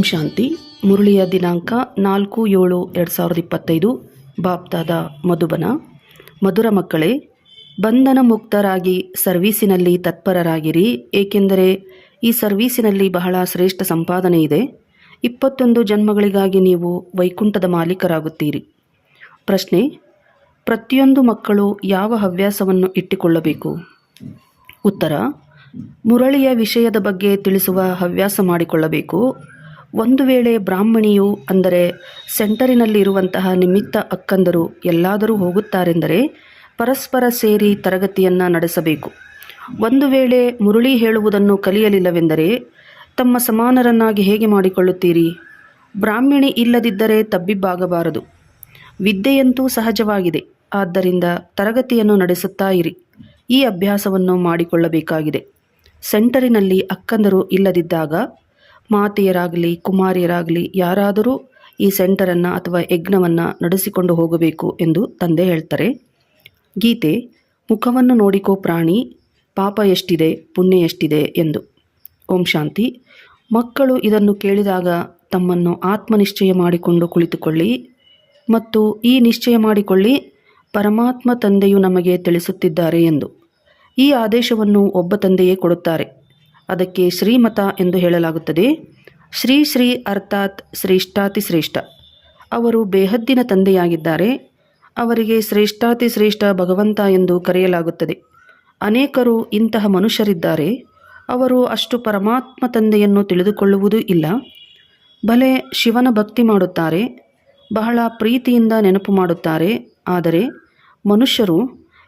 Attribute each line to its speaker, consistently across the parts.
Speaker 1: ಓಂ ಶಾಂತಿ. ಮುರಳಿಯ ದಿನಾಂಕ ನಾಲ್ಕು ಏಳು ಎರಡು ಸಾವಿರದ ಇಪ್ಪತ್ತೈದು. ಬಾಪ್ತಾದ ಮಧುಬನ. ಮಧುರ ಮಕ್ಕಳೇ ಬಂಧನ ಮುಕ್ತರಾಗಿ ಸರ್ವೀಸಿನಲ್ಲಿ ತತ್ಪರರಾಗಿರಿ. ಏಕೆಂದರೆ ಈ ಸರ್ವೀಸಿನಲ್ಲಿ ಬಹಳ ಶ್ರೇಷ್ಠ ಸಂಪಾದನೆ ಇದೆ. ಇಪ್ಪತ್ತೊಂದು ಜನ್ಮಗಳಿಗಾಗಿ ನೀವು ವೈಕುಂಠದ ಮಾಲೀಕರಾಗುತ್ತೀರಿ. ಪ್ರಶ್ನೆ, ಪ್ರತಿಯೊಂದು ಮಕ್ಕಳು ಯಾವ ಹವ್ಯಾಸವನ್ನು ಇಟ್ಟುಕೊಳ್ಳಬೇಕು? ಉತ್ತರ, ಮುರಳಿಯ ವಿಷಯದ ಬಗ್ಗೆ ತಿಳಿಸುವ ಹವ್ಯಾಸ ಮಾಡಿಕೊಳ್ಳಬೇಕು. ಒಂದು ವೇಳೆ ಬ್ರಾಹ್ಮಣಿಯು ಅಂದರೆ ಸೆಂಟರಿನಲ್ಲಿ ಇರುವಂತಹ ನಿಮಿತ್ತ ಅಕ್ಕಂದರು ಎಲ್ಲಾದರೂ ಹೋಗುತ್ತಾರೆಂದರೆ ಪರಸ್ಪರ ಸೇರಿ ತರಗತಿಯನ್ನು ನಡೆಸಬೇಕು. ಒಂದು ವೇಳೆ ಮುರುಳಿ ಹೇಳುವುದನ್ನು ಕಲಿಯಲಿಲ್ಲವೆಂದರೆ ತಮ್ಮ ಸಮಾನರನ್ನಾಗಿ ಹೇಗೆ ಮಾಡಿಕೊಳ್ಳುತ್ತೀರಿ? ಬ್ರಾಹ್ಮಣಿ ಇಲ್ಲದಿದ್ದರೆ ತಬ್ಬಿಬ್ಬಾಗಬಾರದು. ವಿದ್ಯೆಯಂತೂ ಸಹಜವಾಗಿದೆ. ಆದ್ದರಿಂದ ತರಗತಿಯನ್ನು ನಡೆಸುತ್ತಾ ಇರಿ. ಈ ಅಭ್ಯಾಸವನ್ನು ಮಾಡಿಕೊಳ್ಳಬೇಕಾಗಿದೆ. ಸೆಂಟರಿನಲ್ಲಿ ಅಕ್ಕಂದರು ಇಲ್ಲದಿದ್ದಾಗ ಮಾತೆಯರಾಗಲಿ, ಕುಮಾರಿಯರಾಗಲಿ ಯಾರಾದರೂ ಈ ಸೆಂಟರನ್ನು ಅಥವಾ ಯಜ್ಞವನ್ನು ನಡೆಸಿಕೊಂಡು ಹೋಗಬೇಕು ಎಂದು ತಂದೆ ಹೇಳ್ತಾರೆ. ಗೀತೆ, ಮುಖವನ್ನು ನೋಡಿಕೋ ಪ್ರಾಣಿ, ಪಾಪ ಎಷ್ಟಿದೆ, ಪುಣ್ಯ ಎಷ್ಟಿದೆ ಎಂದು. ಓಂ ಶಾಂತಿ. ಮಕ್ಕಳು ಇದನ್ನು ಕೇಳಿದಾಗ ತಮ್ಮನ್ನು ಆತ್ಮನಿಶ್ಚಯ ಮಾಡಿಕೊಂಡು ಕುಳಿತುಕೊಳ್ಳಿ ಮತ್ತು ಈ ನಿಶ್ಚಯ ಮಾಡಿಕೊಳ್ಳಿ, ಪರಮಾತ್ಮ ತಂದೆಯು ನಮಗೆ ತಿಳಿಸುತ್ತಿದ್ದಾರೆ ಎಂದು. ಈ ಆದೇಶವನ್ನು ಒಬ್ಬ ತಂದೆಯೇ ಕೊಡುತ್ತಾರೆ. ಅದಕ್ಕೆ ಶ್ರೀಮತ ಎಂದು ಹೇಳಲಾಗುತ್ತದೆ. ಶ್ರೀ ಶ್ರೀ ಅರ್ಥಾತ್ ಶ್ರೇಷ್ಠಾತಿ ಶ್ರೇಷ್ಠ. ಅವರು ಬೇಹದ್ದಿನ ತಂದೆಯಾಗಿದ್ದಾರೆ. ಅವರಿಗೆ ಶ್ರೇಷ್ಠಾತಿ ಶ್ರೇಷ್ಠ ಭಗವಂತ ಎಂದು ಕರೆಯಲಾಗುತ್ತದೆ. ಅನೇಕರು ಇಂತಹ ಮನುಷ್ಯರಿದ್ದಾರೆ. ಅವರು ಅಷ್ಟು ಪರಮಾತ್ಮ ತಂದೆಯನ್ನು ತಿಳಿದುಕೊಳ್ಳುವುದೂ ಇಲ್ಲ. ಭಲೆ ಶಿವನ ಭಕ್ತಿ ಮಾಡುತ್ತಾರೆ. ಬಹಳ ಪ್ರೀತಿಯಿಂದ ನೆನಪು ಮಾಡುತ್ತಾರೆ. ಆದರೆ ಮನುಷ್ಯರು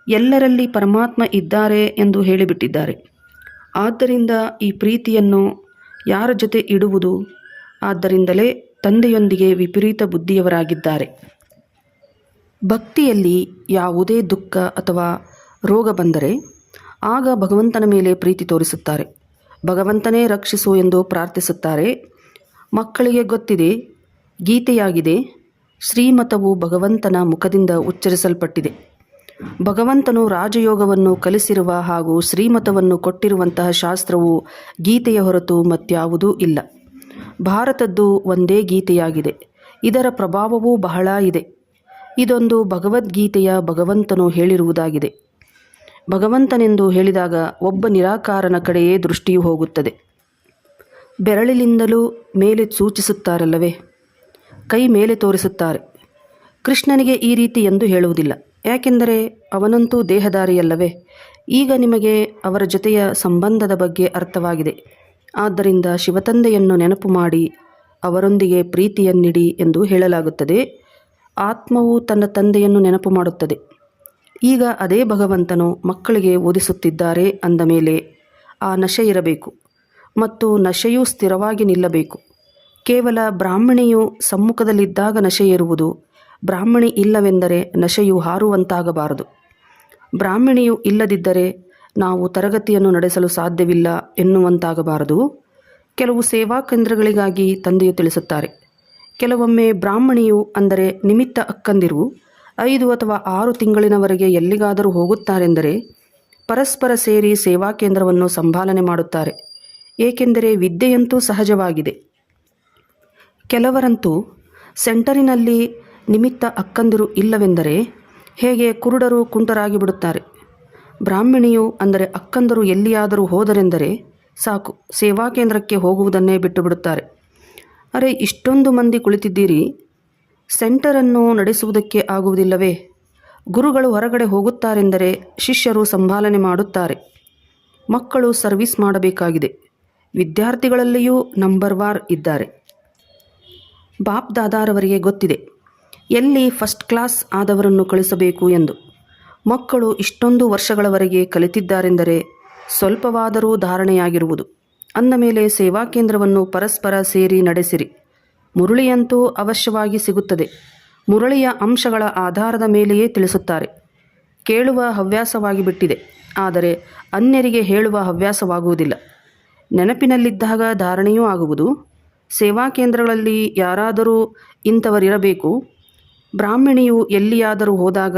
Speaker 1: ಎಲ್ಲರಲ್ಲಿ ಪರಮಾತ್ಮ ಇದ್ದಾರೆ ಎಂದು ಹೇಳಿಬಿಟ್ಟಿದ್ದಾರೆ. ಆದ್ದರಿಂದ ಈ ಪ್ರೀತಿಯನ್ನು ಯಾರ ಜೊತೆ ಇಡುವುದು? ಆದ್ದರಿಂದಲೇ ತಂದೆಯೊಂದಿಗೆ ವಿಪರೀತ ಬುದ್ಧಿಯವರಾಗಿದ್ದಾರೆ. ಭಕ್ತಿಯಲ್ಲಿ ಯಾವುದೇ ದುಃಖ ಅಥವಾ ರೋಗ ಬಂದರೆ ಆಗ ಭಗವಂತನ ಮೇಲೆ ಪ್ರೀತಿ ತೋರಿಸುತ್ತಾರೆ. ಭಗವಂತನೇ ರಕ್ಷಿಸು ಎಂದು ಪ್ರಾರ್ಥಿಸುತ್ತಾರೆ. ಮಕ್ಕಳಿಗೆ ಗೊತ್ತಿದೆ, ಗೀತೆಯಾಗಿದೆ, ಶ್ರೀಮತವು ಭಗವಂತನ ಮುಖದಿಂದ ಉಚ್ಚರಿಸಲ್ಪಟ್ಟಿದೆ. ಭಗವಂತನು ರಾಜಯೋಗವನ್ನು ಕಲಿಸಿರುವ ಹಾಗೂ ಶ್ರೀಮತವನ್ನು ಕೊಟ್ಟಿರುವಂತಹ ಶಾಸ್ತ್ರವು ಗೀತೆಯ ಹೊರತು ಮತ್ಯಾವುದೂ ಇಲ್ಲ. ಭಾರತದ್ದು ಒಂದೇ ಗೀತೆಯಾಗಿದೆ. ಇದರ ಪ್ರಭಾವವೂ ಬಹಳ ಇದೆ. ಇದೊಂದು ಭಗವದ್ಗೀತೆಯ ಭಗವಂತನು ಹೇಳಿರುವುದಾಗಿದೆ. ಭಗವಂತನೆಂದು ಹೇಳಿದಾಗ ಒಬ್ಬ ನಿರಾಕಾರನ ಕಡೆಯೇ ದೃಷ್ಟಿಯು ಹೋಗುತ್ತದೆ. ಬೆರಳಿನಿಂದಲೂ ಮೇಲೆ ಸೂಚಿಸುತ್ತಾರಲ್ಲವೇ? ಕೈ ಮೇಲೆ ತೋರಿಸುತ್ತಾರೆ. ಕೃಷ್ಣನಿಗೆ ಈ ರೀತಿ ಎಂದು ಹೇಳುವುದಿಲ್ಲ. ಯಾಕೆಂದರೆ ಅವನಂತೂ ದೇಹದಾರಿಯಲ್ಲವೇ ಈಗ ನಿಮಗೆ ಅವರ ಜೊತೆಯ ಸಂಬಂಧದ ಬಗ್ಗೆ ಅರ್ಥವಾಗಿದೆ. ಆದ್ದರಿಂದ ಶಿವತಂದೆಯನ್ನು ನೆನಪು ಮಾಡಿ, ಅವರೊಂದಿಗೆ ಪ್ರೀತಿಯನ್ನಿಡಿ ಎಂದು ಹೇಳಲಾಗುತ್ತದೆ. ಆತ್ಮವು ತನ್ನ ತಂದೆಯನ್ನು ನೆನಪು ಮಾಡುತ್ತದೆ. ಈಗ ಅದೇ ಭಗವಂತನು ಮಕ್ಕಳಿಗೆ ಓದಿಸುತ್ತಿದ್ದಾರೆ ಅಂದ ಮೇಲೆ ಆ ನಶೆ ಇರಬೇಕು ಮತ್ತು ನಶೆಯೂ ಸ್ಥಿರವಾಗಿ ನಿಲ್ಲಬೇಕು. ಕೇವಲ ಬ್ರಾಹ್ಮಣಿಯು ಸಮ್ಮುಖದಲ್ಲಿದ್ದಾಗ ನಶೆ ಇರುವುದು ಬ್ರಾಹ್ಮಣಿ ಇಲ್ಲವೆಂದರೆ ನಶೆಯು ಹಾರುವಂತಾಗಬಾರದು. ಬ್ರಾಹ್ಮಣಿಯು ಇಲ್ಲದಿದ್ದರೆ ನಾವು ತರಗತಿಯನ್ನು ನಡೆಸಲು ಸಾಧ್ಯವಿಲ್ಲ ಎನ್ನುವಂತಾಗಬಾರದು. ಕೆಲವು ಸೇವಾ ಕೇಂದ್ರಗಳಿಗಾಗಿ ತಂದೆಯು ತಿಳಿಸುತ್ತಾರೆ. ಕೆಲವೊಮ್ಮೆ ಬ್ರಾಹ್ಮಣಿಯು ಅಂದರೆ ನಿಮಿತ್ತ ಅಕ್ಕಂದಿರು ಐದು ಅಥವಾ ಆರು ತಿಂಗಳಿನವರೆಗೆ ಎಲ್ಲಿಗಾದರೂ ಹೋಗುತ್ತಾರೆಂದರೆ ಪರಸ್ಪರ ಸೇರಿ ಸೇವಾ ಕೇಂದ್ರವನ್ನು ಸಂಭಾಲನೆ ಮಾಡುತ್ತಾರೆ. ಏಕೆಂದರೆ ವಿದ್ಯೆಯಂತೂ ಸಹಜವಾಗಿದೆ. ಕೆಲವರಂತೂ ಸೆಂಟರಿನಲ್ಲಿ ನಿಮಿತ್ತ ಅಕ್ಕಂದಿರು ಇಲ್ಲವೆಂದರೆ ಹೇಗೆ ಕುರುಡರು ಕುಂಟರಾಗಿ ಬಿಡುತ್ತಾರೆ ಬ್ರಾಹ್ಮಣಿಯು ಅಂದರೆ ಅಕ್ಕಂದರು ಎಲ್ಲಿಯಾದರೂ ಹೋದರೆಂದರೆ ಸಾಕು, ಸೇವಾ ಕೇಂದ್ರಕ್ಕೆ ಹೋಗುವುದನ್ನೇ ಬಿಟ್ಟು ಬಿಡುತ್ತಾರೆ ಅರೆ, ಇಷ್ಟೊಂದು ಮಂದಿ ಕುಳಿತಿದ್ದೀರಿ, ಸೆಂಟರನ್ನು ನಡೆಸುವುದಕ್ಕೆ ಆಗುವುದಿಲ್ಲವೇ? ಗುರುಗಳು ಹೊರಗಡೆ ಹೋಗುತ್ತಾರೆಂದರೆ ಶಿಷ್ಯರು ಸಂಭಾಲನೆ ಮಾಡುತ್ತಾರೆ. ಮಕ್ಕಳು ಸರ್ವಿಸ್ ಮಾಡಬೇಕಾಗಿದೆ. ವಿದ್ಯಾರ್ಥಿಗಳಲ್ಲಿಯೂ ನಂಬರ್ ವಾರ್ ಇದ್ದಾರೆ. ಬಾಪ್ ದಾದಾರವರಿಗೆ ಗೊತ್ತಿದೆ ಎಲ್ಲಿ ಫಸ್ಟ್ ಕ್ಲಾಸ್ ಆದವರನ್ನು ಕಳಿಸಬೇಕು ಎಂದು. ಮಕ್ಕಳು ಇಷ್ಟೊಂದು ವರ್ಷಗಳವರೆಗೆ ಕಲಿತಿದ್ದಾರೆಂದರೆ ಸ್ವಲ್ಪವಾದರೂ ಧಾರಣೆಯಾಗಿರುವುದು. ಅಂದ ಮೇಲೆ ಸೇವಾ ಕೇಂದ್ರವನ್ನು ಪರಸ್ಪರ ಸೇರಿ ನಡೆಸಿರಿ. ಮುರುಳಿಯಂತೂ ಅವಶ್ಯವಾಗಿ ಸಿಗುತ್ತದೆ. ಮುರಳಿಯ ಅಂಶಗಳ ಆಧಾರದ ಮೇಲೆಯೇ ತಿಳಿಸುತ್ತಾರೆ. ಕೇಳುವ ಹವ್ಯಾಸವಾಗಿ ಬಿಟ್ಟಿದೆ. ಆದರೆ ಅನ್ಯರಿಗೆ ಹೇಳುವ ಹವ್ಯಾಸವಾಗುವುದಿಲ್ಲ. ನೆನಪಿನಲ್ಲಿದ್ದಾಗ ಧಾರಣೆಯೂ ಆಗುವುದು. ಸೇವಾ ಕೇಂದ್ರಗಳಲ್ಲಿ ಯಾರಾದರೂ ಇಂಥವರಿರಬೇಕು. ಬ್ರಾಹ್ಮಣಿಯು ಎಲ್ಲಿಯಾದರೂ ಹೋದಾಗ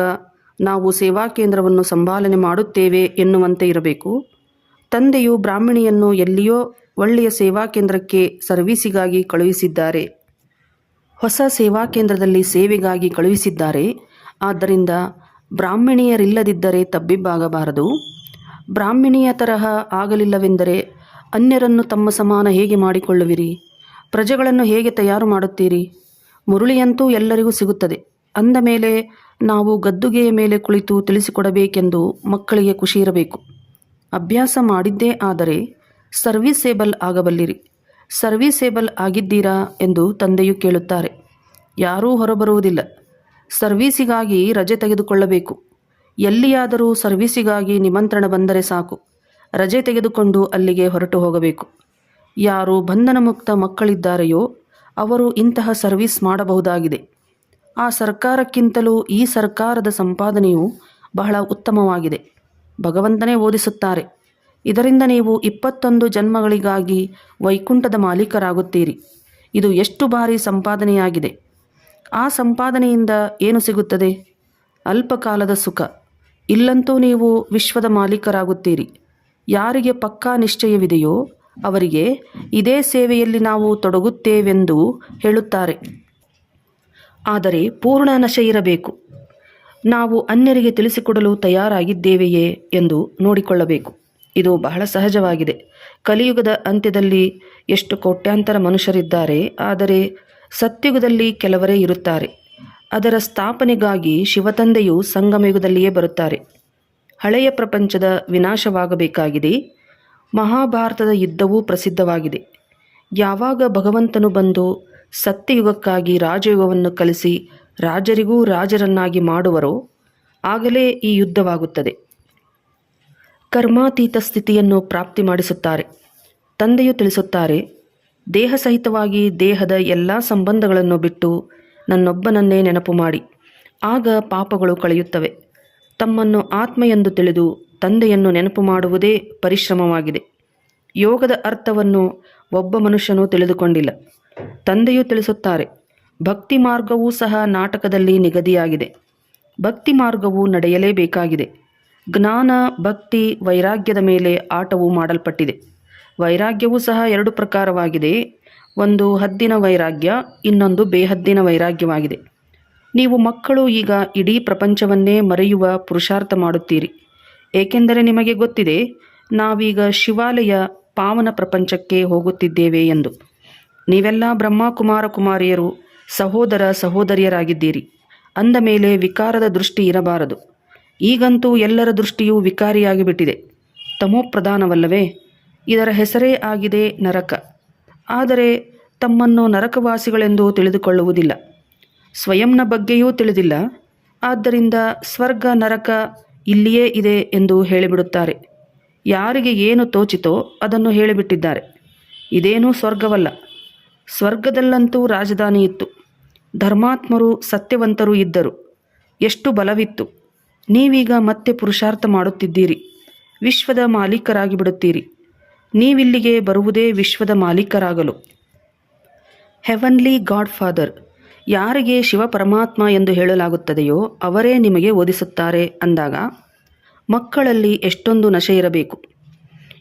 Speaker 1: ನಾವು ಸೇವಾ ಕೇಂದ್ರವನ್ನು ಸಂಭಾಲನೆ ಮಾಡುತ್ತೇವೆ ಎನ್ನುವಂತೆ ಇರಬೇಕು. ತಂದೆಯು ಬ್ರಾಹ್ಮಣಿಯನ್ನು ಎಲ್ಲಿಯೋ ಒಳ್ಳೆಯ ಸೇವಾ ಕೇಂದ್ರಕ್ಕೆ ಸರ್ವೀಸಿಗಾಗಿ ಕಳುಹಿಸಿದ್ದಾರೆ. ಹೊಸ ಸೇವಾ ಕೇಂದ್ರದಲ್ಲಿ ಸೇವೆಗಾಗಿ ಕಳುಹಿಸಿದ್ದಾರೆ. ಆದ್ದರಿಂದ ಬ್ರಾಹ್ಮಣಿಯರಿಲ್ಲದಿದ್ದರೆ ತಬ್ಬಿಬ್ಬಾಗಬಾರದು. ಬ್ರಾಹ್ಮಣಿಯ ತರಹ ಆಗಲಿಲ್ಲವೆಂದರೆ ಅನ್ಯರನ್ನು ತಮ್ಮ ಸಮಾನ ಹೇಗೆ ಮಾಡಿಕೊಳ್ಳುವಿರಿ? ಪ್ರಜೆಗಳನ್ನು ಹೇಗೆ ತಯಾರು ಮಾಡುತ್ತೀರಿ? ಮುರುಳಿಯಂತೂ ಎಲ್ಲರಿಗೂ ಸಿಗುತ್ತದೆ. ಅಂದ ಮೇಲೆ ನಾವು ಗದ್ದುಗೆಯ ಮೇಲೆ ಕುಳಿತು ತಿಳಿಸಿಕೊಡಬೇಕೆಂದು ಮಕ್ಕಳಿಗೆ ಖುಷಿ ಇರಬೇಕು ಅಭ್ಯಾಸ ಮಾಡಿದ್ದೇ ಆದರೆ ಸರ್ವಿಸೇಬಲ್ ಆಗಬಲ್ಲಿರಿ. ಸರ್ವಿಸೇಬಲ್ ಆಗಿದ್ದೀರಾ ಎಂದು ತಂದೆಯು ಕೇಳುತ್ತಾರೆ. ಯಾರೂ ಹೊರಬರುವುದಿಲ್ಲ. ಸರ್ವೀಸಿಗಾಗಿ ರಜೆ ತೆಗೆದುಕೊಳ್ಳಬೇಕು. ಎಲ್ಲಿಯಾದರೂ ಸರ್ವೀಸಿಗಾಗಿ ನಿಮಂತ್ರಣ ಬಂದರೆ ಸಾಕು. ರಜೆ ತೆಗೆದುಕೊಂಡು ಅಲ್ಲಿಗೆ ಹೊರಟು ಹೋಗಬೇಕು. ಯಾರು ಬಂಧನ ಮುಕ್ತ ಮಕ್ಕಳಿದ್ದಾರೆಯೋ ಅವರು ಇಂತಹ ಸರ್ವಿಸ್ ಮಾಡಬಹುದಾಗಿದೆ. ಆ ಸರ್ಕಾರಕ್ಕಿಂತಲೂ ಈ ಸರ್ಕಾರದ ಸಂಪಾದನೆಯು ಬಹಳ ಉತ್ತಮವಾಗಿದೆ. ಭಗವಂತನೇ ಓದಿಸುತ್ತಾರೆ. ಇದರಿಂದ ನೀವು ಇಪ್ಪತ್ತೊಂದು ಜನ್ಮಗಳಿಗಾಗಿ ವೈಕುಂಠದ ಮಾಲೀಕರಾಗುತ್ತೀರಿ. ಇದು ಎಷ್ಟು ಬಾರಿ ಸಂಪಾದನೆಯಾಗಿದೆ. ಆ ಸಂಪಾದನೆಯಿಂದ ಏನು ಸಿಗುತ್ತದೆ? ಅಲ್ಪಕಾಲದ ಸುಖ. ಇಲ್ಲಂತೂ ನೀವು ವಿಶ್ವದ ಮಾಲೀಕರಾಗುತ್ತೀರಿ. ಯಾರಿಗೆ ಪಕ್ಕಾ ನಿಶ್ಚಯವಿದೆಯೋ ಅವರಿಗೆ, ಇದೇ ಸೇವೆಯಲ್ಲಿ ನಾವು ತೊಡಗುತ್ತೇವೆಂದು ಹೇಳುತ್ತಾರೆ. ಆದರೆ ಪೂರ್ಣ ನಶೆ ಇರಬೇಕು. ನಾವು ಅನ್ಯರಿಗೆ ತಿಳಿಸಿಕೊಡಲು ತಯಾರಾಗಿದ್ದೇವೆಯೇ ಎಂದು ನೋಡಿಕೊಳ್ಳಬೇಕು. ಇದು ಬಹಳ ಸಹಜವಾಗಿದೆ. ಕಲಿಯುಗದ ಅಂತ್ಯದಲ್ಲಿ ಎಷ್ಟು ಕೋಟ್ಯಾಂತರ ಮನುಷ್ಯರಿದ್ದಾರೆ, ಆದರೆ ಸತ್ಯುಗದಲ್ಲಿ ಕೆಲವರೇ ಇರುತ್ತಾರೆ. ಅದರ ಸ್ಥಾಪನೆಗಾಗಿ ಶಿವತಂದೆಯು ಸಂಗಮಯುಗದಲ್ಲಿಯೇ ಬರುತ್ತಾರೆ. ಹಳೆಯ ಪ್ರಪಂಚದ ವಿನಾಶವಾಗಬೇಕಾಗಿದೆ. ಮಹಾಭಾರತದ ಯುದ್ಧವೂ ಪ್ರಸಿದ್ಧವಾಗಿದೆ. ಯಾವಾಗ ಭಗವಂತನು ಬಂದು ಸತ್ಯಯುಗಕ್ಕಾಗಿ ರಾಜಯುಗವನ್ನು ಕಲಿಸಿ ರಾಜರಿಗೂ ರಾಜರನ್ನಾಗಿ ಮಾಡುವರೋ ಆಗಲೇ ಈ ಯುದ್ಧವಾಗುತ್ತದೆ. ಕರ್ಮಾತೀತ ಸ್ಥಿತಿಯನ್ನು ಪ್ರಾಪ್ತಿ ಮಾಡಿಸುತ್ತಾರೆ. ತಂದೆಯು ತಿಳಿಸುತ್ತಾರೆ, ದೇಹ ಸಹಿತವಾಗಿ ದೇಹದ ಎಲ್ಲ ಸಂಬಂಧಗಳನ್ನು ಬಿಟ್ಟು ನನ್ನೊಬ್ಬನನ್ನೇ ನೆನಪು ಮಾಡಿ. ಆಗ ಪಾಪಗಳು ಕಳೆಯುತ್ತವೆ. ತಮ್ಮನ್ನು ಆತ್ಮ ಎಂದು ತಿಳಿದು ತಂದೆಯನ್ನು ನೆನಪು ಮಾಡುವುದೇ ಪರಿಶ್ರಮವಾಗಿದೆ. ಯೋಗದ ಅರ್ಥವನ್ನು ಒಬ್ಬ ಮನುಷ್ಯನೂ ತಿಳಿದುಕೊಂಡಿಲ್ಲ. ತಂದೆಯು ತಿಳಿಸುತ್ತಾರೆ, ಭಕ್ತಿ ಮಾರ್ಗವೂ ಸಹ ನಾಟಕದಲ್ಲಿ ನಿಗದಿಯಾಗಿದೆ. ಭಕ್ತಿ ಮಾರ್ಗವು ನಡೆಯಲೇಬೇಕಾಗಿದೆ. ಜ್ಞಾನ, ಭಕ್ತಿ, ವೈರಾಗ್ಯದ ಮೇಲೆ ಆಟವು ಮಾಡಲ್ಪಟ್ಟಿದೆ. ವೈರಾಗ್ಯವೂ ಸಹ ಎರಡು ಪ್ರಕಾರವಾಗಿದೆ. ಒಂದು ಹದ್ದಿನ ವೈರಾಗ್ಯ, ಇನ್ನೊಂದು ಬೇಹದ್ದಿನ ವೈರಾಗ್ಯವಾಗಿದೆ. ನೀವು ಮಕ್ಕಳು ಈಗ ಇಡೀ ಪ್ರಪಂಚವನ್ನೇ ಮರೆಯುವ ಪುರುಷಾರ್ಥ ಮಾಡುತ್ತೀರಿ. ಏಕೆಂದರೆ ನಿಮಗೆ ಗೊತ್ತಿದೆ, ನಾವೀಗ ಶಿವಾಲಯ ಪಾವನ ಪ್ರಪಂಚಕ್ಕೆ ಹೋಗುತ್ತಿದ್ದೇವೆ ಎಂದು. ನೀವೆಲ್ಲ ಬ್ರಹ್ಮಕುಮಾರ ಕುಮಾರಿಯರು, ಸಹೋದರ ಸಹೋದರಿಯರಾಗಿದ್ದೀರಿ. ಅಂದ ಮೇಲೆ ವಿಕಾರದ ದೃಷ್ಟಿ ಇರಬಾರದು. ಈಗಂತೂ ಎಲ್ಲರ ದೃಷ್ಟಿಯೂ ವಿಕಾರಿಯಾಗಿ ಬಿಟ್ಟಿದೆ ತಮೋಪ್ರಧಾನವಲ್ಲವೇ, ಇದರ ಹೆಸರೇ ಆಗಿದೆ ನರಕ. ಆದರೆ ತಮ್ಮನ್ನು ನರಕವಾಸಿಗಳೆಂದು ತಿಳಿದುಕೊಳ್ಳುವುದಿಲ್ಲ. ಸ್ವಯಂನ ಬಗ್ಗೆಯೂ ತಿಳಿದಿಲ್ಲ. ಆದ್ದರಿಂದ ಸ್ವರ್ಗ, ನರಕ ಇಲ್ಲಿಯೇ ಇದೆ ಎಂದು ಹೇಳಿಬಿಡುತ್ತಾರೆ. ಯಾರಿಗೆ ಏನು ತೋಚಿತೋ ಅದನ್ನು ಹೇಳಿಬಿಟ್ಟಿದ್ದಾರೆ. ಇದೇನೂ ಸ್ವರ್ಗವಲ್ಲ. ಸ್ವರ್ಗದಲ್ಲಂತೂ ರಾಜಧಾನಿ ಇತ್ತು ಧರ್ಮಾತ್ಮರು ಸತ್ಯವಂತರು ಇದ್ದರು. ಎಷ್ಟು ಬಲವಿತ್ತು. ನೀವೀಗ ಮತ್ತೆ ಪುರುಷಾರ್ಥ ಮಾಡುತ್ತಿದ್ದೀರಿ. ವಿಶ್ವದ ಮಾಲೀಕರಾಗಿ ಬಿಡುತ್ತೀರಿ. ನೀವಿಲ್ಲಿಗೆ ಬರುವುದೇ ವಿಶ್ವದ ಮಾಲೀಕರಾಗಲು. ಹೆವನ್ಲಿ ಗಾಡ್ ಫಾದರ್ ಯಾರಿಗೆ ಶಿವ ಪರಮಾತ್ಮ ಎಂದು ಹೇಳಲಾಗುತ್ತದೆಯೋ ಅವರೇ ನಿಮಗೆ ಓದಿಸುತ್ತಾರೆ ಅಂದಾಗ, ಮಕ್ಕಳಲ್ಲಿ ಎಷ್ಟೊಂದು ನಶೆ ಇರಬೇಕು.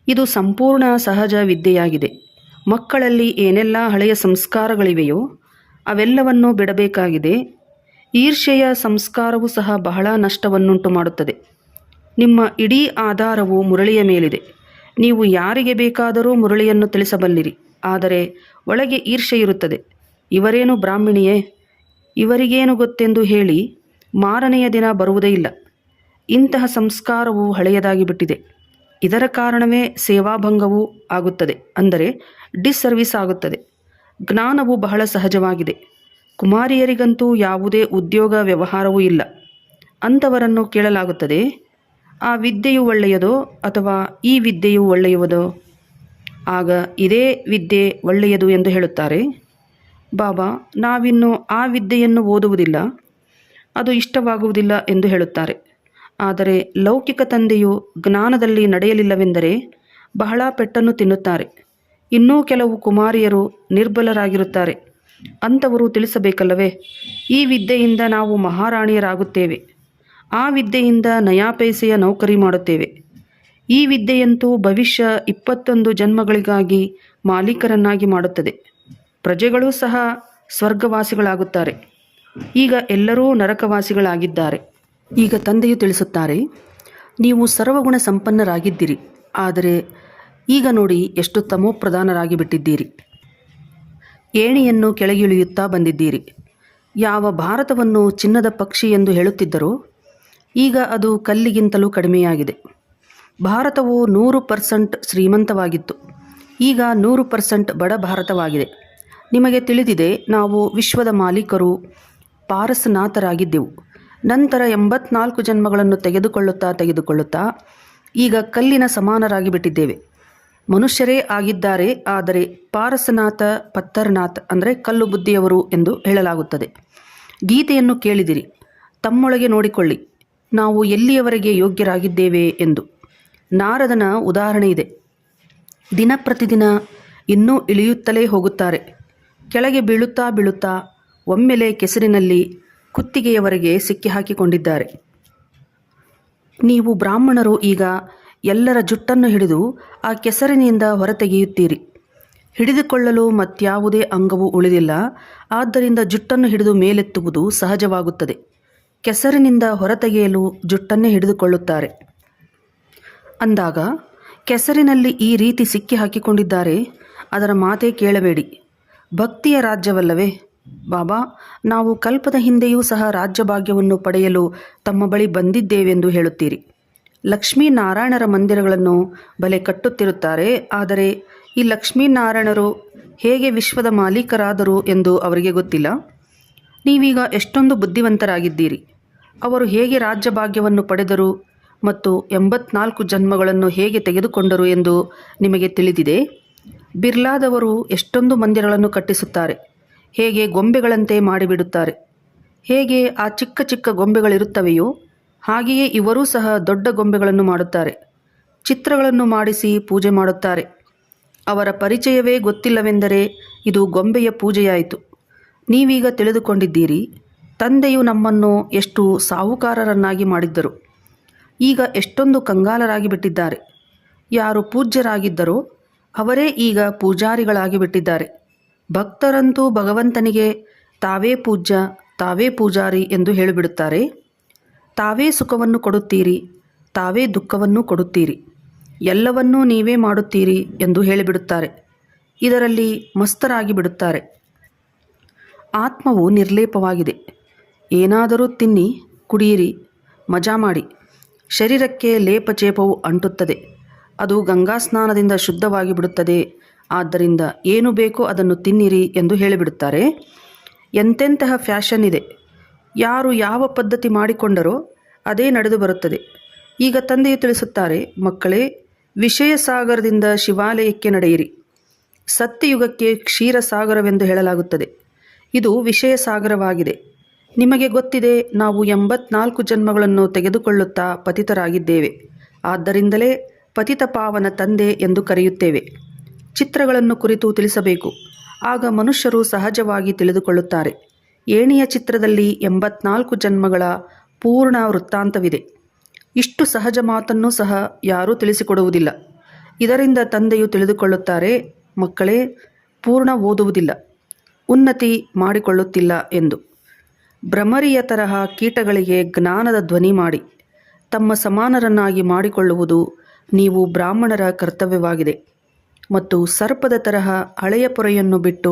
Speaker 1: ಇದು ಸಂಪೂರ್ಣ ಸಹಜ ವಿದ್ಯೆಯಾಗಿದೆ. ಮಕ್ಕಳಲ್ಲಿ ಏನೆಲ್ಲ ಹಳೆಯ ಸಂಸ್ಕಾರಗಳಿವೆಯೋ, ಅವೆಲ್ಲವನ್ನೂ ಬಿಡಬೇಕಾಗಿದೆ. ಈರ್ಷೆಯ ಸಂಸ್ಕಾರವೂ ಸಹ ಬಹಳ ನಷ್ಟವನ್ನುಂಟು ಮಾಡುತ್ತದೆ. ನಿಮ್ಮ ಇಡೀ ಆಧಾರವು ಮುರಳಿಯ ಮೇಲಿದೆ. ನೀವು ಯಾರಿಗೆ ಬೇಕಾದರೂ ಮುರಳಿಯನ್ನು ತಿಳಿಸಬಲ್ಲಿರಿ. ಆದರೆ ಒಳಗೆ ಈರ್ಷೆ ಇರುತ್ತದೆ. ಇವರೇನು ಬ್ರಾಹ್ಮಿಣಿಯೇ? ಇವರಿಗೇನು ಗೊತ್ತೆಂದು ಹೇಳಿ ಮಾರನೆಯ ದಿನ ಬರುವುದೇ ಇಲ್ಲ. ಇಂತಹ ಸಂಸ್ಕಾರವು ಹಳೆಯದಾಗಿ ಬಿಟ್ಟಿದೆ. ಇದರ ಕಾರಣವೇ ಸೇವಾಭಂಗವೂ ಆಗುತ್ತದೆ. ಅಂದರೆ ಡಿಸ್ಸರ್ವಿಸ್ ಆಗುತ್ತದೆ. ಜ್ಞಾನವು ಬಹಳ ಸಹಜವಾಗಿದೆ. ಕುಮಾರಿಯರಿಗಂತೂ ಯಾವುದೇ ಉದ್ಯೋಗ ವ್ಯವಹಾರವೂ ಇಲ್ಲ. ಅಂಥವರನ್ನು ಕೇಳಲಾಗುತ್ತದೆ, ಆ ವಿದ್ಯೆಯು ಒಳ್ಳೆಯದೋ ಅಥವಾ ಈ ವಿದ್ಯೆಯು ಒಳ್ಳೆಯುವುದೋ? ಆಗ, ಇದೇ ವಿದ್ಯೆ ಒಳ್ಳೆಯದು ಎಂದು ಹೇಳುತ್ತಾರೆ. ಬಾಬಾ, ನಾವಿನ್ನು ಆ ವಿದ್ಯೆಯನ್ನು ಓದುವುದಿಲ್ಲ, ಅದು ಇಷ್ಟವಾಗುವುದಿಲ್ಲ ಎಂದು ಹೇಳುತ್ತಾರೆ. ಆದರೆ ಲೌಕಿಕ ತಂದೆಯು ಜ್ಞಾನದಲ್ಲಿ ನಡೆಯಲಿಲ್ಲವೆಂದರೆ ಬಹಳ ಪೆಟ್ಟನ್ನು ತಿನ್ನುತ್ತಾರೆ. ಇನ್ನೂ ಕೆಲವು ಕುಮಾರಿಯರು ನಿರ್ಬಲರಾಗಿರುತ್ತಾರೆ. ಅಂಥವರು ತಿಳಿಸಬೇಕಲ್ಲವೇ? ಈ ವಿದ್ಯೆಯಿಂದ ನಾವು ಮಹಾರಾಣಿಯರಾಗುತ್ತೇವೆ. ಆ ವಿದ್ಯೆಯಿಂದ ನಯಾಪೈಸೆಯ ನೌಕರಿ ಮಾಡುತ್ತೇವೆ. ಈ ವಿದ್ಯೆಯಂತೂ ಭವಿಷ್ಯ ಇಪ್ಪತ್ತೊಂದು ಜನ್ಮಗಳಿಗಾಗಿ ಮಾಲೀಕರನ್ನಾಗಿ ಮಾಡುತ್ತದೆ. ಪ್ರಜೆಗಳೂ ಸಹ ಸ್ವರ್ಗವಾಸಿಗಳಾಗುತ್ತಾರೆ. ಈಗ ಎಲ್ಲರೂ ನರಕವಾಸಿಗಳಾಗಿದ್ದಾರೆ. ಈಗ ತಂದೆಯು ತಿಳಿಸುತ್ತಾರೆ, ನೀವು ಸರ್ವಗುಣ ಸಂಪನ್ನರಾಗಿದ್ದೀರಿ, ಆದರೆ ಈಗ ನೋಡಿ ಎಷ್ಟು ತಮೋಪ್ರಧಾನರಾಗಿ ಬಿಟ್ಟಿದ್ದೀರಿ. ಏಣಿಯನ್ನು ಕೆಳಗಿಳಿಯುತ್ತಾ ಬಂದಿದ್ದೀರಿ. ಯಾವ ಭಾರತವನ್ನು ಚಿನ್ನದ ಪಕ್ಷಿ ಎಂದು ಹೇಳುತ್ತಿದ್ದರೋ, ಈಗ ಅದು ಕಲ್ಲಿಗಿಂತಲೂ ಕಡಿಮೆಯಾಗಿದೆ. ಭಾರತವು ನೂರು ಪರ್ಸೆಂಟ್ ಶ್ರೀಮಂತವಾಗಿತ್ತು. ಈಗ ನೂರು ಪರ್ಸೆಂಟ್ ಬಡ ಭಾರತವಾಗಿದೆ. ನಿಮಗೆ ತಿಳಿದಿದೆ, ನಾವು ವಿಶ್ವದ ಮಾಲೀಕರು, ಪಾರಸನಾಥರಾಗಿದ್ದೆವು. ನಂತರ ಎಂಬತ್ನಾಲ್ಕು ಜನ್ಮಗಳನ್ನು ತೆಗೆದುಕೊಳ್ಳುತ್ತಾ ತೆಗೆದುಕೊಳ್ಳುತ್ತಾ, ಈಗ ಕಲ್ಲಿನ ಸಮಾನರಾಗಿ ಬಿಟ್ಟಿದ್ದೇವೆ ಮನುಷ್ಯರೇ ಆಗಿದ್ದಾರೆ, ಆದರೆ ಪಾರಸನಾಥ ಪತ್ತರ್ನಾಥ್ ಅಂದರೆ ಕಲ್ಲು ಬುದ್ಧಿಯವರು ಎಂದು ಹೇಳಲಾಗುತ್ತದೆ. ಗೀತೆಯನ್ನು ಕೇಳಿದಿರಿ, ತಮ್ಮೊಳಗೆ ನೋಡಿಕೊಳ್ಳಿ. ನಾವು ಎಲ್ಲಿಯವರೆಗೆ ಯೋಗ್ಯರಾಗಿದ್ದೇವೆ ಎಂದು. ನಾರದನ ಉದಾಹರಣೆ ಇದೆ. ದಿನ ಪ್ರತಿದಿನ ಇನ್ನೂ ಇಳಿಯುತ್ತಲೇ ಹೋಗುತ್ತಾರೆ. ಕೆಳಗೆ ಬೀಳುತ್ತಾ ಬೀಳುತ್ತಾ ಒಮ್ಮೆಲೆ ಕೆಸರಿನಲ್ಲಿ ಕುತ್ತಿಗೆಯವರೆಗೆ ಸಿಕ್ಕಿ ಹಾಕಿಕೊಂಡಿದ್ದಾರೆ ನೀವು ಬ್ರಾಹ್ಮಣರು ಈಗ ಎಲ್ಲರ ಜುಟ್ಟನ್ನು ಹಿಡಿದು ಆ ಕೆಸರಿನಿಂದ ಹೊರತೆಗೆಯುತ್ತೀರಿ. ಹಿಡಿದುಕೊಳ್ಳಲು ಮತ್ಯಾವುದೇ ಅಂಗವೂ ಉಳಿದಿಲ್ಲ. ಆದ್ದರಿಂದ ಜುಟ್ಟನ್ನು ಹಿಡಿದು ಮೇಲೆತ್ತುವುದು ಸಹಜವಾಗುತ್ತದೆ. ಕೆಸರಿನಿಂದ ಹೊರತೆಗೆಯಲು ಜುಟ್ಟನ್ನೇ ಹಿಡಿದುಕೊಳ್ಳುತ್ತಾರೆ. ಅಂದಾಗ ಕೆಸರಿನಲ್ಲಿ ಈ ರೀತಿ ಸಿಕ್ಕಿ ಹಾಕಿಕೊಂಡಿದ್ದಾರೆ ಅದರ ಮಾತೇ ಕೇಳಬೇಡಿ. ಭಕ್ತಿಯ ರಾಜ್ಯವಲ್ಲವೇ? ಬಾಬಾ, ನಾವು ಕಲ್ಪದ ಹಿಂದೆಯೂ ಸಹ ರಾಜ್ಯಭಾಗ್ಯವನ್ನು ಪಡೆಯಲು ತಮ್ಮ ಬಳಿ ಬಂದಿದ್ದೇವೆಂದು ಹೇಳುತ್ತೀರಿ. ಲಕ್ಷ್ಮೀನಾರಾಯಣರ ಮಂದಿರಗಳನ್ನು ಬಲೆ ಕಟ್ಟುತ್ತಿರುತ್ತಾರೆ, ಆದರೆ ಈ ಲಕ್ಷ್ಮೀನಾರಾಯಣರು ಹೇಗೆ ವಿಶ್ವದ ಮಾಲೀಕರಾದರು ಎಂದು ಅವರಿಗೆ ಗೊತ್ತಿಲ್ಲ. ನೀವೀಗ ಎಷ್ಟೊಂದು ಬುದ್ಧಿವಂತರಾಗಿದ್ದೀರಿ. ಅವರು ಹೇಗೆ ರಾಜ್ಯಭಾಗ್ಯವನ್ನು ಪಡೆದರು ಮತ್ತು ಎಂಬತ್ನಾಲ್ಕು ಜನ್ಮಗಳನ್ನು ಹೇಗೆ ತೆಗೆದುಕೊಂಡರು ಎಂದು ನಿಮಗೆ ತಿಳಿದಿದೆ? ಬಿರ್ಲಾದವರು ಎಷ್ಟೊಂದು ಮಂದಿರಗಳನ್ನು ಕಟ್ಟಿಸುತ್ತಾರೆ. ಹೇಗೆ ಗೊಂಬೆಗಳಂತೆ ಮಾಡಿಬಿಡುತ್ತಾರೆ. ಹೇಗೆ ಆ ಚಿಕ್ಕ ಚಿಕ್ಕ ಗೊಂಬೆಗಳಿರುತ್ತವೆಯೋ, ಹಾಗೆಯೇ ಇವರೂ ಸಹ ದೊಡ್ಡ ಗೊಂಬೆಗಳನ್ನು ಮಾಡುತ್ತಾರೆ. ಚಿತ್ರಗಳನ್ನು ಮಾಡಿಸಿ ಪೂಜೆ ಮಾಡುತ್ತಾರೆ. ಅವರ ಪರಿಚಯವೇ ಗೊತ್ತಿಲ್ಲವೆಂದರೆ ಇದು ಗೊಂಬೆಯ ಪೂಜೆಯಾಯಿತು. ನೀವೀಗ ತಿಳಿದುಕೊಂಡಿದ್ದೀರಿ, ತಂದೆಯು ನಮ್ಮನ್ನು ಎಷ್ಟು ಸಾಹುಕಾರರನ್ನಾಗಿ ಮಾಡಿದ್ದರು. ಈಗ ಎಷ್ಟೊಂದು ಕಂಗಾಲರಾಗಿ ಬಿಟ್ಟಿದ್ದಾರೆ ಯಾರು ಪೂಜ್ಯರಾಗಿದ್ದರೋ ಅವರೇ ಈಗ ಪೂಜಾರಿಗಳಾಗಿ ಬಿಟ್ಟಿದ್ದಾರೆ. ಭಕ್ತರಂತೂ ಭಗವಂತನಿಗೆ ತಾವೇ ಪೂಜ್ಯ, ತಾವೇ ಪೂಜಾರಿ ಎಂದು ಹೇಳಿಬಿಡುತ್ತಾರೆ. ತಾವೇ ಸುಖವನ್ನು ಕೊಡುತ್ತೀರಿ, ತಾವೇ ದುಃಖವನ್ನು ಕೊಡುತ್ತೀರಿ. ಎಲ್ಲವನ್ನೂ ನೀವೇ ಮಾಡುತ್ತೀರಿ ಎಂದು ಹೇಳಿಬಿಡುತ್ತಾರೆ. ಇದರಲ್ಲಿ ಮಸ್ತರಾಗಿ ಬಿಡುತ್ತಾರೆ. ಆತ್ಮವು ನಿರ್ಲೇಪವಾಗಿದೆ. ಏನಾದರೂ ತಿನ್ನಿ ಕುಡಿಯಿರಿ ಮಜಾ ಮಾಡಿ. ಶರೀರಕ್ಕೆ ಲೇಪಚೇಪವು ಅಂಟುತ್ತದೆ. ಅದು ಗಂಗಾ ಸ್ನಾನದಿಂದ ಶುದ್ಧವಾಗಿ ಬಿಡುತ್ತದೆ. ಆದ್ದರಿಂದ ಏನು ಬೇಕೋ ಅದನ್ನು ತಿನ್ನಿರಿ ಎಂದು ಹೇಳಿಬಿಡುತ್ತಾರೆ. ಎಂತೆಂತಹ ಫ್ಯಾಷನ್ ಇದೆ. ಯಾರು ಯಾವ ಪದ್ಧತಿ ಮಾಡಿಕೊಂಡರೋ ಅದೇ ನಡೆದು ಬರುತ್ತದೆ. ಈಗ ತಂದೆಯು ತಿಳಿಸುತ್ತಾರೆ, ಮಕ್ಕಳೇ ವಿಷಯ ಸಾಗರದಿಂದ ಶಿವಾಲಯಕ್ಕೆ ನಡೆಯಿರಿ. ಸತ್ಯಯುಗಕ್ಕೆ ಕ್ಷೀರಸಾಗರವೆಂದು ಹೇಳಲಾಗುತ್ತದೆ. ಇದು ವಿಷಯ ಸಾಗರವಾಗಿದೆ ನಿಮಗೆ ಗೊತ್ತಿದೆ, ನಾವು ಎಂಬತ್ನಾಲ್ಕು ಜನ್ಮಗಳನ್ನು ತೆಗೆದುಕೊಳ್ಳುತ್ತಾ ಪತಿತರಾಗಿದ್ದೇವೆ. ಆದ್ದರಿಂದಲೇ ಪತಿತ ಪಾವನ ತಂದೆ ಎಂದು ಕರೆಯುತ್ತೇವೆ. ಚಿತ್ರಗಳನ್ನು ಕುರಿತು ತಿಳಿಸಬೇಕು. ಆಗ ಮನುಷ್ಯರು ಸಹಜವಾಗಿ ತಿಳಿದುಕೊಳ್ಳುತ್ತಾರೆ. ಏಣಿಯ ಚಿತ್ರದಲ್ಲಿ ಎಂಬತ್ನಾಲ್ಕು ಜನ್ಮಗಳ ಪೂರ್ಣ ವೃತ್ತಾಂತವಿದೆ. ಇಷ್ಟು ಸಹಜ ಮಾತನ್ನು ಸಹ ಯಾರೂ ತಿಳಿಸಿಕೊಡುವುದಿಲ್ಲ. ಇದರಿಂದ ತಂದೆಯು ತಿಳಿದುಕೊಳ್ಳುತ್ತಾರೆ, ಮಕ್ಕಳೇ, ಪೂರ್ಣ ಓದುವುದಿಲ್ಲ, ಉನ್ನತಿ ಮಾಡಿಕೊಳ್ಳುತ್ತಿಲ್ಲ ಎಂದು. ಭ್ರಮರಿಯ ತರಹ ಕೀಟಗಳಿಗೆ ಜ್ಞಾನದ ಧ್ವನಿ ಮಾಡಿ, ತಮ್ಮ ಸಮಾನರನ್ನಾಗಿ ಮಾಡಿಕೊಳ್ಳುವುದು ನೀವು ಬ್ರಾಹ್ಮಣರ ಕರ್ತವ್ಯವಾಗಿದೆ ಮತ್ತು ಸರ್ಪದ ತರಹ ಹಳೆಯ ಪೊರೆಯನ್ನು ಬಿಟ್ಟು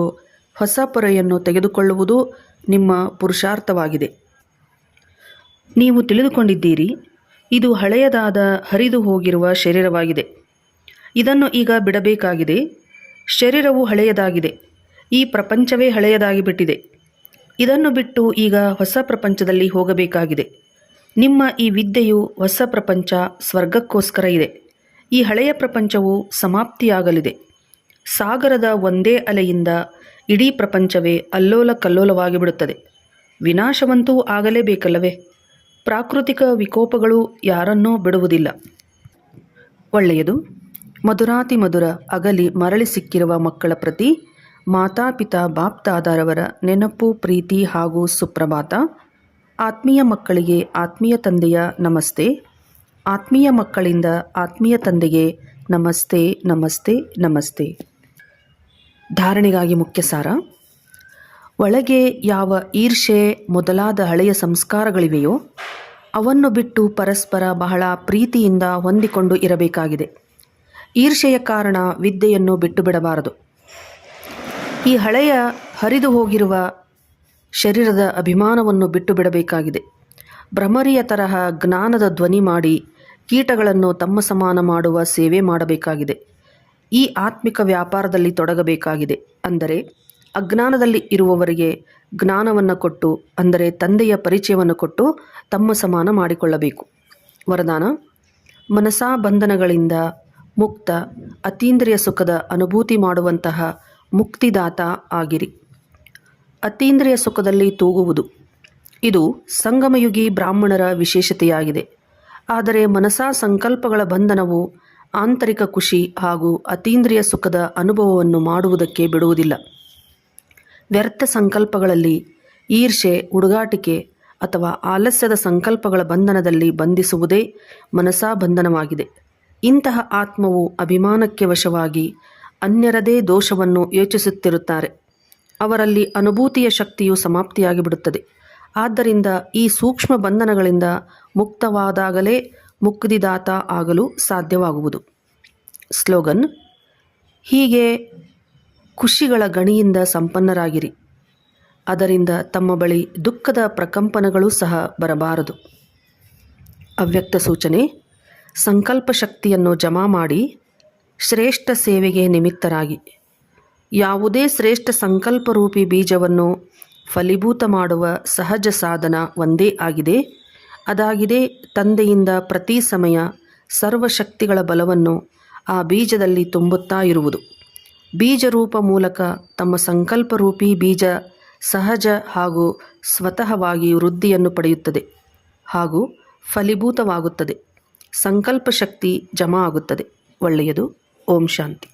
Speaker 1: ಹೊಸ ಪೊರೆಯನ್ನು ತೆಗೆದುಕೊಳ್ಳುವುದು ನಿಮ್ಮ ಪುರುಷಾರ್ಥವಾಗಿದೆ. ನೀವು ತಿಳಿದುಕೊಂಡಿದ್ದೀರಿ, ಇದು ಹಳೆಯದಾದ ಹರಿದು ಹೋಗಿರುವ ಶರೀರವಾಗಿದೆ. ಇದನ್ನು ಈಗ ಬಿಡಬೇಕಾಗಿದೆ, ಶರೀರವು ಹಳೆಯದಾಗಿದೆ, ಈ ಪ್ರಪಂಚವೇ ಹಳೆಯದಾಗಿ ಬಿಟ್ಟಿದೆ ಇದನ್ನು ಬಿಟ್ಟು ಈಗ ಹೊಸ ಪ್ರಪಂಚದಲ್ಲಿ ಹೋಗಬೇಕಾಗಿದೆ. ನಿಮ್ಮ ಈ ವಿದ್ಯೆಯು ಹೊಸ ಪ್ರಪಂಚ ಸ್ವರ್ಗಕ್ಕೋಸ್ಕರ ಇದೆ. ಈ ಹಳೆಯ ಪ್ರಪಂಚವು ಸಮಾಪ್ತಿಯಾಗಲಿದೆ. ಸಾಗರದ ಒಂದೇ ಅಲೆಯಿಂದ ಇಡೀ ಪ್ರಪಂಚವೇ ಅಲ್ಲೋಲ ಕಲ್ಲೋಲವಾಗಿ ಬಿಡುತ್ತದೆ ವಿನಾಶವಂತೂ ಆಗಲೇಬೇಕಲ್ಲವೇ? ಪ್ರಾಕೃತಿಕ ವಿಕೋಪಗಳು ಯಾರನ್ನೂ ಬಿಡುವುದಿಲ್ಲ. ಒಳ್ಳೆಯದು. ಮಧುರಾತಿ ಮಧುರ ಅಗಲಿ ಮರಳಿ ಸಿಕ್ಕಿರುವ ಮಕ್ಕಳ ಪ್ರತಿ ಮಾತಾಪಿತಾ ಬಾಪ್ತಾದಾರವರ ನೆನಪು, ಪ್ರೀತಿ ಹಾಗೂ ಸುಪ್ರಭಾತ. ಆತ್ಮೀಯ ಮಕ್ಕಳಿಗೆ ಆತ್ಮೀಯ ತಂದೆಯ ನಮಸ್ತೆ. ಆತ್ಮೀಯ ಮಕ್ಕಳಿಂದ ಆತ್ಮೀಯ ತಂದೆಗೆ ನಮಸ್ತೆ ನಮಸ್ತೆ ನಮಸ್ತೆ. ಧಾರಣೆಗಾಗಿ ಮುಖ್ಯ ಸಾರ. ಒಳಗೆ ಯಾವ ಈರ್ಷೆ ಮೊದಲಾದ ಹಳೆಯ ಸಂಸ್ಕಾರಗಳಿವೆಯೋ, ಅವನ್ನು ಬಿಟ್ಟು ಪರಸ್ಪರ ಬಹಳ ಪ್ರೀತಿಯಿಂದ ಹೊಂದಿಕೊಂಡು ಇರಬೇಕಾಗಿದೆ. ಈರ್ಷೆಯ ಕಾರಣ ವಿದ್ಯೆಯನ್ನು ಬಿಟ್ಟು ಬಿಡಬಾರದು ಈ ಹಳೆಯ ಹರಿದು ಹೋಗಿರುವ ಶರೀರದ ಅಭಿಮಾನವನ್ನು ಬಿಟ್ಟು ಬಿಡಬೇಕಾಗಿದೆ. ಭ್ರಮರಿಯ ತರಹ ಜ್ಞಾನದ ಧ್ವನಿ ಮಾಡಿ ಕೀಟಗಳನ್ನು ತಮ್ಮ ಸಮಾನ ಮಾಡುವ ಸೇವೆ ಮಾಡಬೇಕಾಗಿದೆ. ಈ ಆತ್ಮಿಕ ವ್ಯಾಪಾರದಲ್ಲಿ ತೊಡಗಬೇಕಾಗಿದೆ. ಅಂದರೆ ಅಜ್ಞಾನದಲ್ಲಿ ಇರುವವರಿಗೆ ಜ್ಞಾನವನ್ನು ಕೊಟ್ಟು, ಅಂದರೆ ತಂದೆಯ ಪರಿಚಯವನ್ನು ಕೊಟ್ಟು ತಮ್ಮ ಸಮಾನ ಮಾಡಿಕೊಳ್ಳಬೇಕು. ವರದಾನ ಮನಸಾ ಬಂಧನಗಳಿಂದ ಮುಕ್ತ, ಅತೀಂದ್ರಿಯ ಸುಖದ ಅನುಭೂತಿ ಮಾಡುವಂತಹ ಮುಕ್ತಿದಾತ ಆಗಿರಿ. ಅತೀಂದ್ರಿಯ ಸುಖದಲ್ಲಿ ತೂಗುವುದು. ಇದು ಸಂಗಮಯುಗಿ ಬ್ರಾಹ್ಮಣರ ವಿಶೇಷತೆಯಾಗಿದೆ. ಆದರೆ ಮನಸಾ ಸಂಕಲ್ಪಗಳ ಬಂಧನವು ಆಂತರಿಕ ಖುಷಿ ಹಾಗೂ ಅತೀಂದ್ರಿಯ ಸುಖದ ಅನುಭವವನ್ನು ಮಾಡುವುದಕ್ಕೆ ಬಿಡುವುದಿಲ್ಲ. ವ್ಯರ್ಥ ಸಂಕಲ್ಪಗಳಲ್ಲಿ ಈರ್ಷೆ ಹುಡುಗಾಟಿಕೆ ಅಥವಾ ಆಲಸ್ಯದ ಸಂಕಲ್ಪಗಳ ಬಂಧನದಲ್ಲಿ ಬಂಧಿಸುವುದೇ ಮನಸಾ ಬಂಧನವಾಗಿದೆ. ಇಂತಹ ಆತ್ಮವು ಅಭಿಮಾನಕ್ಕೆ ವಶವಾಗಿ ಅನ್ಯರದೇ ದೋಷವನ್ನು ಯೋಚಿಸುತ್ತಿರುತ್ತಾರೆ. ಅವರಲ್ಲಿ ಅನುಭೂತಿಯ ಶಕ್ತಿಯು ಸಮಾಪ್ತಿಯಾಗಿ ಬಿಡುತ್ತದೆ ಆದ್ದರಿಂದ ಈ ಸೂಕ್ಷ್ಮ ಬಂಧನಗಳಿಂದ ಮುಕ್ತವಾದಾಗಲೇ ಮುಕ್ತಿದಾತ ಆಗಲು ಸಾಧ್ಯವಾಗುವುದು. ಸ್ಲೋಗನ್, ಹೀಗೆ ಖುಷಿಗಳ ಗಣಿಯಿಂದ ಸಂಪನ್ನರಾಗಿರಿ. ಅದರಿಂದ ತಮ್ಮ ಬಳಿ ದುಃಖದ ಪ್ರಕಂಪನಗಳು ಸಹ ಬರಬಾರದು. ಅವ್ಯಕ್ತ ಸೂಚನೆ, ಸಂಕಲ್ಪ ಶಕ್ತಿಯನ್ನು ಜಮಾ ಮಾಡಿ ಶ್ರೇಷ್ಠ ಸೇವೆಗೆ ನಿಮಿತ್ತರಾಗಿ. ಯಾವುದೇ ಶ್ರೇಷ್ಠ ಸಂಕಲ್ಪರೂಪಿ ಬೀಜವನ್ನು ಫಲೀಭೂತ ಮಾಡುವ ಸಹಜ ಸಾಧನ ಒಂದೇ ಆಗಿದೆ. ಅದಾಗಿದೆ, ತಂದೆಯಿಂದ ಪ್ರತಿ ಸಮಯ ಸರ್ವಶಕ್ತಿಗಳ ಬಲವನ್ನು ಆ ಬೀಜದಲ್ಲಿ ತುಂಬುತ್ತಾ ಇರುವುದು. ಬೀಜರೂಪ ಮೂಲಕ ತಮ್ಮ ಸಂಕಲ್ಪರೂಪಿ ಬೀಜ ಸಹಜ ಹಾಗೂ ಸ್ವತಃವಾಗಿ ವೃದ್ಧಿಯನ್ನು ಪಡೆಯುತ್ತದೆ ಹಾಗೂ ಫಲೀಭೂತವಾಗುತ್ತದೆ. ಸಂಕಲ್ಪ ಶಕ್ತಿ ಜಮಾ ಆಗುತ್ತದೆ. ಒಳ್ಳೆಯದು. ಓಂ ಶಾಂತಿ.